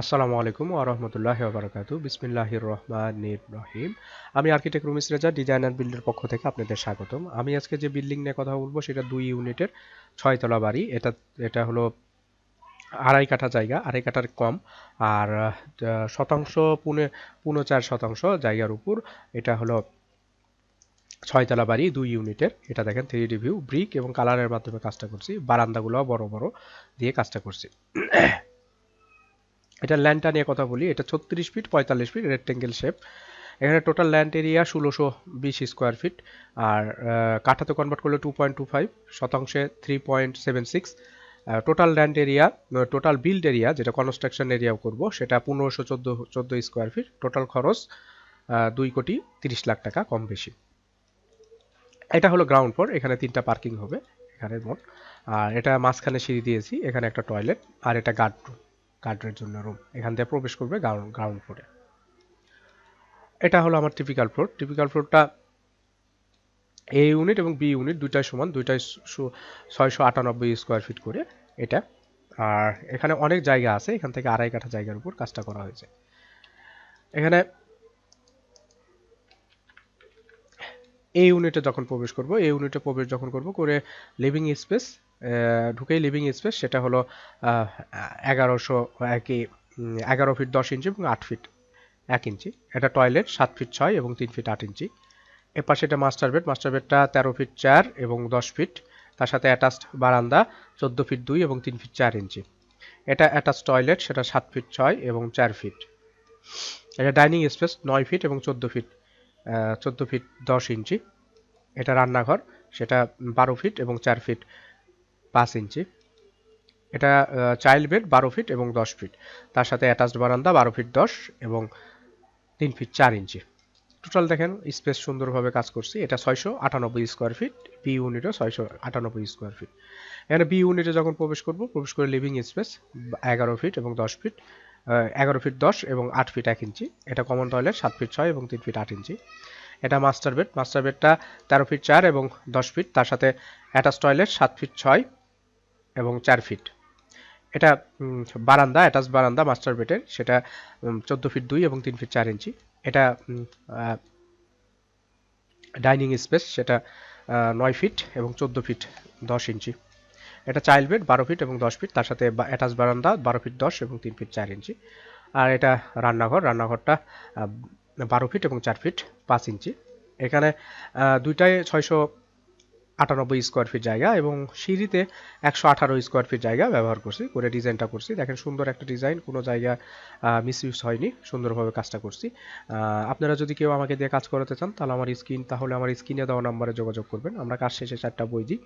আসসালামু আলাইকুম ওয়া রাহমাতুল্লাহি ওয়া বারাকাতুহু। বিসমিল্লাহির রহমানির রহিম। আমি আর্কিটেক্ট রুমিস রেজা ডিজাইনার বিল্ডের পক্ষ থেকে আপনাদের স্বাগতম। আমি আজকে যে বিল্ডিং নিয়ে কথা বলব, সেটা দুই ইউনিটের ছয়তলা বাড়ি। এটা এটা হলো আড়াই কাঠা জায়গা, আড়াই কাঠার কম। আর শতাংশ পুনে পুনে চার শতাংশ জায়গার উপর। এটা হলো ছয়তলা বাড়ি, দুই ইউনিটের। এটা দেখেন, থ্রি ডি ভিউ, ব্রিক এবং কালারের মাধ্যমে কাজটা করছি। বারান্দাগুলো বড় বড় দিয়ে কাজটা করছি। এটা ল্যান্ডটা নিয়ে কথা বলি। এটা ছত্রিশ ফিট, পঁয়তাল্লিশ ফিট রেক্টেঙ্গেল শেপ এখানে টোটাল ল্যান্ড এরিয়া ষোলোশো বিশ স্কোয়ার ফিট আর কাঠাতে কনভার্ট করলে টু পয়েন্ট টু ফাইভ শতাংশে three point seven six total land area total build area যেটা কনস্ট্রাকশন এরিয়াও করব, সেটা পনেরোশো চোদ্দ চোদ্দ স্কোয়ার ফিট টোটাল খরচ দুই কোটি তিরিশ লাখ টাকা কম বেশি। এটা হলো গ্রাউন্ড ফ্লোর এখানে তিনটা পার্কিং হবে এখানে মোট। আর এটা মাঝখানে সিঁড়ি দিয়েছি, এখানে একটা টয়লেট আর এটা গার্ড রুম গার্ডের জন্য রুম এখান থেকে প্রবেশ করবে গ্রাউন্ড গ্রাউন্ড ফ্লোরে এটা হলো আমার টিপিক্যাল ফ্লোর টিপিক্যাল ফ্লোরটা এ ইউনিট এবং বি ইউনিট দুইটাই সমান, দুইটাই ছয়শো আটানব্বই স্কোয়ার ফিট করে এটা। আর এখানে অনেক জায়গা আছে, এখান থেকে আড়াই কাঠা জায়গার উপর কাজটা করা হয়েছে। এখানে এই ইউনিটে যখন প্রবেশ করব, এই ইউনিটে প্রবেশ যখন করব, করে লিভিং স্পেস ঢুকেই লিভিং স্পেস সেটা হলো এগারোশো একই এগারো ফিট দশ ইঞ্চি এবং আট ফিট এক ইঞ্চি এটা টয়লেট সাত ফিট ছয় এবং তিন ফিট আট ইঞ্চি এর পাশে এটা মাস্টার বেড মাস্টার বেডটা তেরো ফিট চার এবং দশ ফিট তার সাথে অ্যাটাচড বারান্দা, চোদ্দ ফিট দুই এবং তিন ফিট চার ইঞ্চি এটা অ্যাটাচ টয়লেট সেটা সাত ফিট ছয় এবং চার ফিট এটা ডাইনিং স্পেস নয় ফিট এবং চোদ্দ ফিট চোদ্দ ফিট দশ ইঞ্চি। এটা রান্নাঘর, সেটা বারো ফিট এবং চার ফিট পাঁচ ইঞ্চি। এটা চাইল্ড বেড বারো ফিট এবং দশ ফিট। তার সাথে অ্যাটাচড বারান্দা বারো ফিট দশ এবং তিন ফিট চার ইঞ্চি। টোটাল দেখেন, স্পেস সুন্দরভাবে কাজ করছি। এটা ছয়শো আটানব্বই স্কোয়ার ফিট বি ইউনিটও ছয়শো আটানব্বই স্কোয়ার ফিট এখানে বি ইউনিটে যখন প্রবেশ করব, প্রবেশ করে লিভিং স্পেস এগারো ফিট এবং দশ ফিট। এগারো ফিট দশ এবং আট ফিট এক ইঞ্চি। এটা কমন টয়লেট সাত ফিট ছয় এবং তিন ফিট আট ইঞ্চি। এটা মাস্টার বেড মাস্টার বেডটা তেরো ফিট চার এবং দশ ফিট। তার সাথে অ্যাটাচ টয়লেট সাত ফিট ছয় এবং চার ফিট। এটা বারান্দা অ্যাটাচ বারান্দা মাস্টার বেডের সেটা চোদ্দ ফিট দুই এবং তিন ফিট চার ইঞ্চি। এটা ডাইনিং স্পেস সেটা নয় ফিট এবং চোদ্দ ফিট দশ ইঞ্চি। এটা চাইল্ড বেড, বারো ফিট এবং দশ ফিট, তার সাথে অ্যাটাচ বারান্দা, বারো ফিট দশ এবং তিন ফিট চার ইঞ্চি। আর এটা রান্নাঘর, রান্নাঘরটা বারো ফিট এবং চার ফিট পাঁচ ইঞ্চি। এখানে দুইটাই ছয়শো আটানব্বই স্কোয়ার ফিট জায়গা এবং সিঁড়িতে একশো আঠারো স্কোয়ার ফিট জায়গা ব্যবহার করছি, করে ডিজাইনটা করছি। দেখেন সুন্দর একটা ডিজাইন, কোনো জায়গা মিসইউজ হয়নি, সুন্দরভাবে কাজটা করছি। আপনারা যদি কেউ আমাকে দিয়ে কাজ করাতে চান, তাহলে আমার স্ক্রিন, তাহলে আমার স্ক্রিনে দেওয়া নাম্বারে যোগাযোগ করবেন। আমরা কাজ শেষে চারটা বই দিই।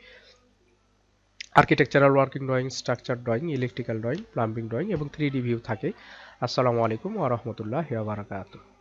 Architectural working drawing structure drawing electrical drawing plumbing drawing এবং থ্রি ডি ভিউ থাকে। আসসালামু আলাইকুম ওয়া বারাকাতুহু।